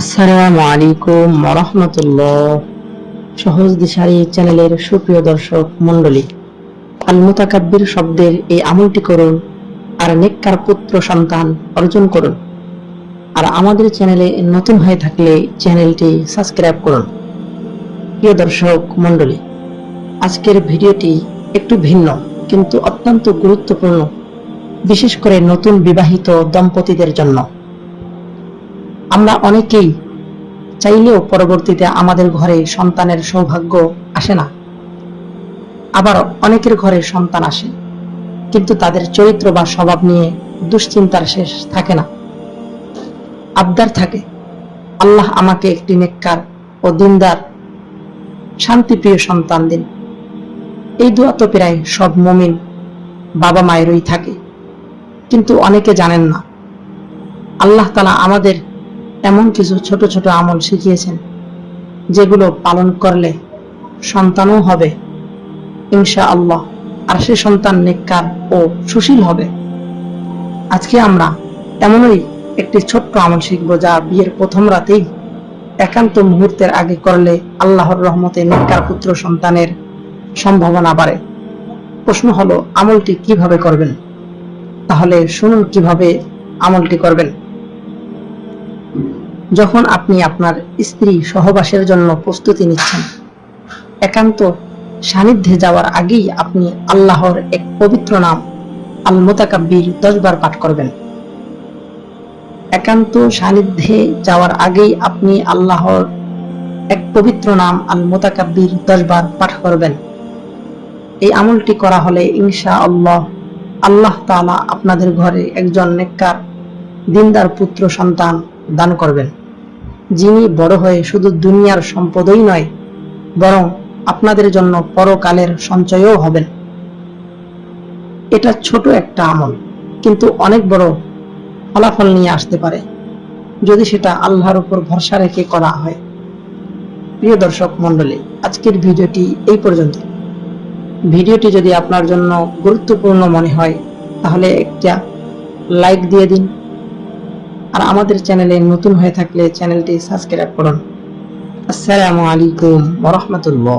আসসালামু আলাইকুম রহমতুল্লাহ সহজ দিশারি চ্যানেলের সুপ্রিয় দর্শক মণ্ডলী আল মুতাকাব্বির শব্দের এই আমলটি করুন আর নেককার পুত্র সন্তান অর্জন করুন। আর আমাদের চ্যানেলে নতুন হয়ে থাকলে চ্যানেলটি সাবস্ক্রাইব করুন। প্রিয় দর্শক মণ্ডলী, আজকের ভিডিওটি একটু ভিন্ন কিন্তু অত্যন্ত গুরুত্বপূর্ণ, বিশেষ করে নতুন বিবাহিত দম্পতিদের জন্য। আমরা অনেকেই চাইলেও পরবর্তীতে আমাদের ঘরে সন্তানের সৌভাগ্য আসে না। আবার অনেকের ঘরে সন্তান আসে, কিন্তু তাদের চরিত্র বা স্বভাব নিয়ে দুশ্চিন্তার শেষ থাকে না। আবদার থাকে, আল্লাহ আমাকে একটি নেককার ও দিনদার, শান্তিপ্রিয় সন্তান দিন। এই দোয়া তো প্রায় সব মমিন বাবা মায়েরই থাকে, কিন্তু অনেকে জানেন না। আল্লাহ তালা আমাদের এমন কিছু ছোট ছোট আমল শিখিয়েছেন, যেগুলো পালন করলে সন্তানও হবে। ইনশা আল্লাহ আর সে সন্তান নেককার ও সুশীল হবে। আজকে আমরা এমনই একটি ছোট্ট আমল শিখব যা বিয়ের প্রথম রাতেই একান্ত মুহূর্তের আগে করলে আল্লাহর রহমতে নেককার পুত্র সন্তানের সম্ভাবনা বাড়ে। প্রশ্ন হলো, আমলটি কীভাবে করবেন? তাহলে শুনুন কীভাবে আমলটি করবেন। যখন আপনি আপনার স্ত্রী সহবাসের জন্য প্রস্তুতি নিচ্ছেন, একান্ত সান্নিধ্যে যাওয়ার আগেই আপনি আল্লাহর এক পবিত্র নাম আল মোতাকাব্বির দশবার পাঠ করবেন। একান্ত সান্নিধ্যে যাওয়ার আগেই আপনি আল্লাহর এক পবিত্র নাম আল মোতাকাব্বির দশবার পাঠ করবেন। এই আমলটি করা হলে ইনশা আল্লাহ আল্লাহ তাআলা আপনাদের ঘরে একজন নেককার, দিনদার পুত্র সন্তান দান করবেন। যিনি বড় হয়ে শুধু দুনিয়ার সম্পদই নয়, বরং আপনাদের জন্য পরকালের সঞ্চয়ও হবেন। এটা ছোট একটা আমল, কিন্তু অনেক বড় ফলাফল নিয়ে আসতে পারে, যদি সেটা আল্লাহর উপর ভরসা রেখে করা হয়। প্রিয় দর্শক মণ্ডলী, আজকের ভিডিওটি এই পর্যন্ত। ভিডিওটি যদি আপনার জন্য গুরুত্বপূর্ণ মনে হয়, তাহলে একটা লাইক দিয়ে দিন আর আমাদের চ্যানেলে নতুন হয়ে থাকলে চ্যানেলটি সাবস্ক্রাইব করুন। আসসালামু আলাইকুম ওরহমতুল্লাহ